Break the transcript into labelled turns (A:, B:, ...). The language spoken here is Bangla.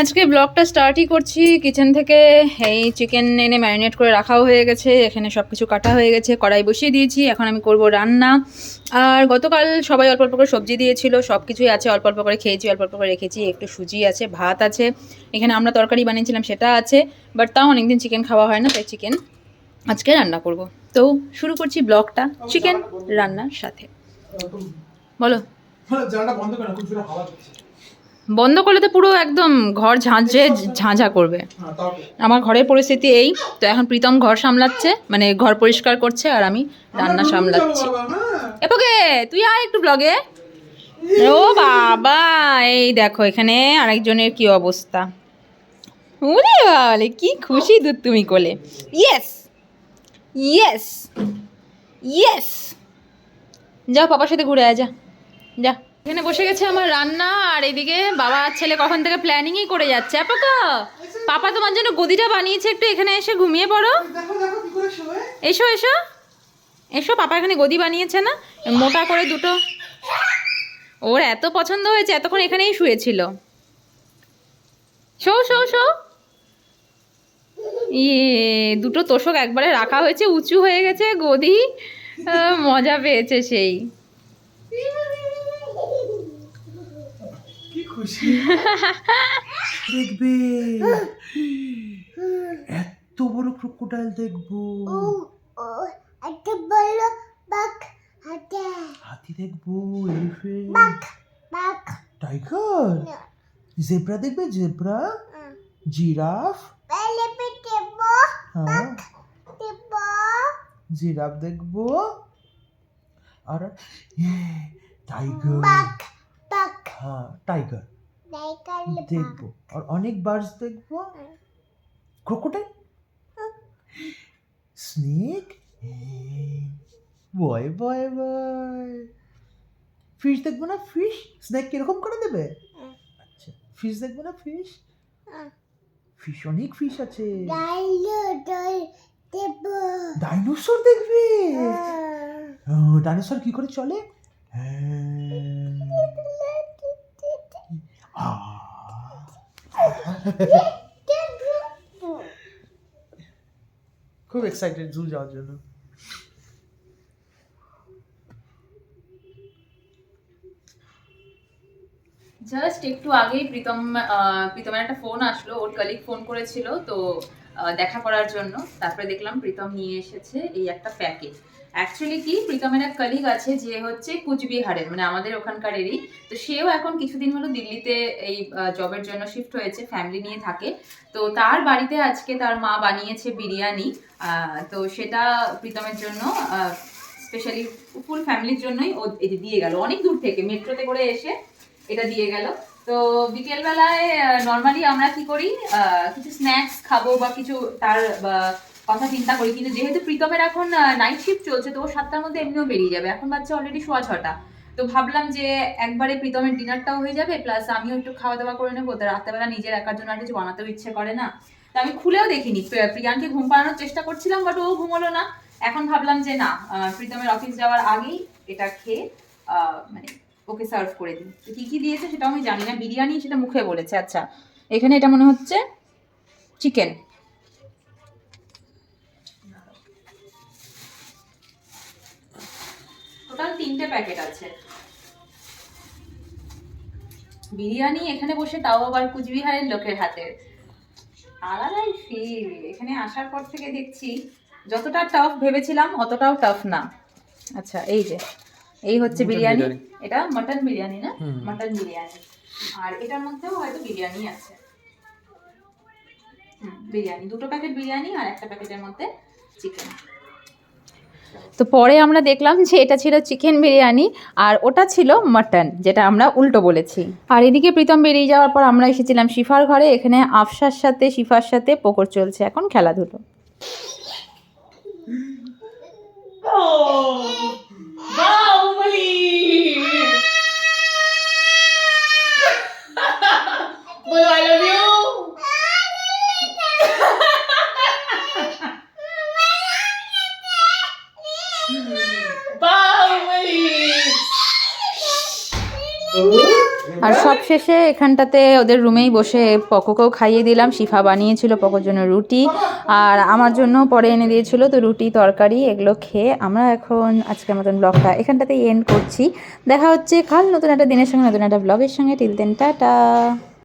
A: আজকে ব্লগটা স্টার্টই করছি। কিচেন থেকে এই চিকেন এনে ম্যারিনেট করে রাখাও হয়ে গেছে। এখানে সব কিছু কাটা হয়ে গেছে। কড়াই বসিয়ে দিয়েছি। এখন আমি করব রান্না। আর গতকাল সবাই অল্প অল্প করে সবজি দিয়েছিল। সব কিছুই আছে। অল্প অল্প করে খেয়েছি, অল্প অল্প করে রেখেছি। একটু সুজি আছে, ভাত আছে। এখানে আমরা তরকারি বানিয়েছিলাম, সেটা আছে। বাট তাও অনেকদিন চিকেন খাওয়া হয় না, তাই চিকেন আজকে রান্না করব। তো শুরু করছি ব্লগটা চিকেন রান্নার সাথে। বলো।
B: জানাটা বন্ধ খুব হাওয়া
A: বন্ধ করলে তো পুরো একদম ঘর ঝাঁঝে, ঝাঁঝা করবে। আমার ঘরের পরিস্থিতি এই, তো এখন প্রীতম ঘর সামলাচ্ছে মানে ঘর পরিষ্কার করছে আর আমি রান্না সামলাচ্ছি। এপোকে, তুই আয় একটু ব্লগে ও বাবা, এই দেখো এখানে আরেকজনের কি অবস্থা। কি খুশি দুধ তুমি কোলে। ইয়েস ইয়েস ইয়েস যা, পাপার সাথে ঘুরে আয়, যা যা। এখানে বসে গেছে আমার রান্না আর এদিকে বাবা ছেলে কখন থেকে প্ল্যানিংই করে যাচ্ছে। আপাকা পাপা তোমার জন্য গদিটা বানিয়েছে একটু এখানে এসে ঘুমিয়ে পড়ো। এসো এসো। এসো পাপা এখানে গদি বানিয়েছে না? মোটা করে দুটো। ওর এত পছন্দ হয়েছে এতক্ষণ এখানেই শুয়েছিল। শো শো শো। ইয়ে দুটো তোষক একবারে রাখা হয়েছে উঁচু হয়ে গেছে গদি। মজা পেয়েছে সেই
B: কি খুশি। দেখবে। এত বড় ক্রোকোডাইল দেখব।
C: হাতে
B: হাতি দেখব টাইগার জেব্রা দেখবে? জেব্রা জিরাফ জিরাফ দেখব। আর টাইগার
C: বাঘ
B: হ্যাঁ টাইগার দেখব। আর অনেক বার্ডস দেখব। Crocodile snake boy boy boy fish দেখব না? ফিশ স্নেক কীরকম করে দেবে? আচ্ছা ফিশ দেখব না? ফিশ ফিশ অনেক ফিশ আছে। ডাইনোসর দেখবে। ডাইনোসর কি করে চলে? খুব এক্সাইটেড জু যাওয়ার জন্য।
A: জাস্ট একটু আগেই প্রীতম প্রীতমের একটা ফোন আসলো, ওর কলিগ ফোন করেছিল, তো দেখা করার জন্য। তারপরে দেখলাম প্রীতম নিয়ে এসেছে এই একটা প্যাকেট অ্যাকচুয়ালি কি প্রীতমের এক কলিগ আছে, যে হচ্ছে কুচবিহারের মানে আমাদের ওখানকারেরই। তো সেও এখন কিছুদিন হলো দিল্লিতে এই জবের জন্য শিফট হয়েছে ফ্যামিলি নিয়ে থাকে। তো তার বাড়িতে আজকে তার মা বানিয়েছে বিরিয়ানি। তো সেটা প্রীতমের জন্য স্পেশালি ফুল ফ্যামিলির জন্যই ও দিয়ে গেল। অনেক দূর থেকে মেট্রোতে করে এসে এটা দিয়ে গেল। তো বিকেলবেলায় নর্মালি আমরা কি করি কিছু স্ন্যাক্স খাব বা কিছু তার কথা চিন্তা করি, কিন্তু যেহেতু প্রীতমের এখন নাইট শিফট চলছে তো ও সাতটার মধ্যে এমনিও বেরিয়ে যাবে। এখন বাচ্চা অলরেডি সোয়া ছটা। তো ভাবলাম যে একবারে প্রীতমের ডিনারটাও হয়ে যাবে প্লাস আমিও একটু খাওয়া দাওয়া করে নেব। তো রাত্রেবেলা নিজের একার জন্য আর কিছু বানাতেও ইচ্ছে করে না। তো আমি খুলেও দেখিনি। প্রিয়া- প্রিয়ানকে ঘুম পাড়ানোর চেষ্টা করছিলাম বাট ও ঘুমোলো না। এখন ভাবলাম যে না প্রীতমের অফিস যাওয়ার আগেই এটা খেয়ে মানে ওকে সার্ভ করে দিই। তো কী কী দিয়েছে সেটাও আমি জানি না। বিরিয়ানি সেটা মুখে বলেছে। আচ্ছা এখানে এটা মনে হচ্ছে চিকেন টোটাল তিনটে প্যাকেট আছে। বিরিয়ানি এখানে বসে তাও আবার কুচবিহারের লোকের হাতের আলাদাই ফিল এখানে আসার পর থেকে দেখছি যতটা টাফ ভেবেছিলাম অতটাও টাফ না। আচ্ছা এই যে এই হচ্ছে বিরিয়ানি। এটা মটন বিরিয়ানি না। মটন বিরিয়ানি। আর এটার মধ্যেও হয়তো বিরিয়ানি আছে। বিরিয়ানি। দুটো প্যাকেট বিরিয়ানি আর একটা প্যাকেটের মধ্যে চিকেন তো পরে আমরা দেখলাম যে এটা ছিল চিকেন বিরিয়ানি আর ওটা ছিল মাটন যেটা আমরা উল্টো বলেছি। আর এদিকে প্রীতম বেরিয়ে যাওয়ার পর আমরা এসেছিলাম শিফার ঘরে, এখানে আফসার সাথে, শিফার সাথে পোকর চলছে এখন খেলাধুলো। আর সব শেষে এখানটাতে ওদের রুমেই বসে পকোকেও খাইয়ে দিলাম। শিফা বানিয়েছিল পকোর জন্য রুটি, আর আমার জন্য পরে এনে দিয়েছিল, তো রুটি, তরকারি এগুলো খেয়ে আমরা এখন আজকের মতন ব্লগটা এখানটাতেই এন্ড করছি। দেখা হচ্ছে কাল নতুন একটা দিনের সঙ্গে, নতুন একটা ব্লগের সঙ্গে। Till then tata.